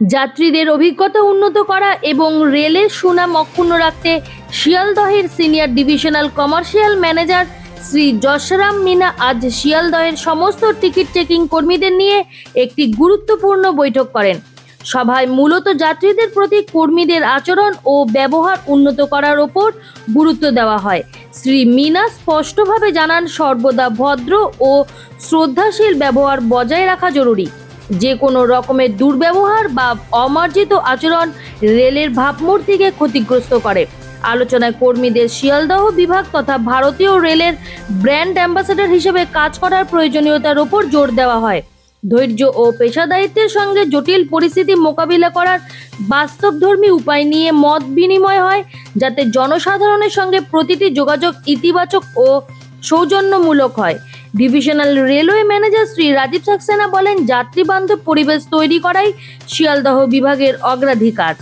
যাত্রীদের অভিজ্ঞতা উন্নত করা এবং রেলের সুনাম অক্ষুণ্ণ রাখতে শিয়ালদহের senior divisional commercial manager Shri Jasram Meena আজ শিয়ালদহের সমস্ত টিকিট চেকিং কর্মীদের নিয়ে একটি গুরুত্বপূর্ণ বৈঠক করেন। সভায় মূলত যাত্রীদের প্রতি কর্মীদের আচরণ ও ব্যবহার উন্নত করার ওপর গুরুত্ব দেওয়া হয়। শ্রী মিনা স্পষ্টভাবে জানান, সর্বদা ভদ্র ও শ্রদ্ধাশীল ব্যবহার বজায় রাখা জরুরি। যে কোনো রকমের দুর্ব্যবহার বা অমার্জিত আচরণ রেলের ভাবমূর্তিকে ক্ষতিগ্রস্ত করে। আলোচনায় কর্মীদের শিয়ালদহ বিভাগ তথা ভারতীয় রেলের ব্র্যান্ড অ্যাম্বাসেডর হিসেবে কাজ করার প্রয়োজনীয়তার ওপর জোর দেওয়া হয়। ধৈর্য ও পেশাদায়িত্বের সঙ্গে জটিল পরিস্থিতি মোকাবিলা করার বাস্তবধর্মী উপায় নিয়ে মত বিনিময় হয়, যাতে জনসাধারণের সঙ্গে প্রতিটি যোগাযোগ ইতিবাচক ও সৌজন্যমূলক হয়। Divisional railway manager Shri Rajiv Saxena বলেন যাত্রী বান্ধব পরিবেশ তৈরি করাই শিয়ালদহ বিভাগের অগ্রাধিকার।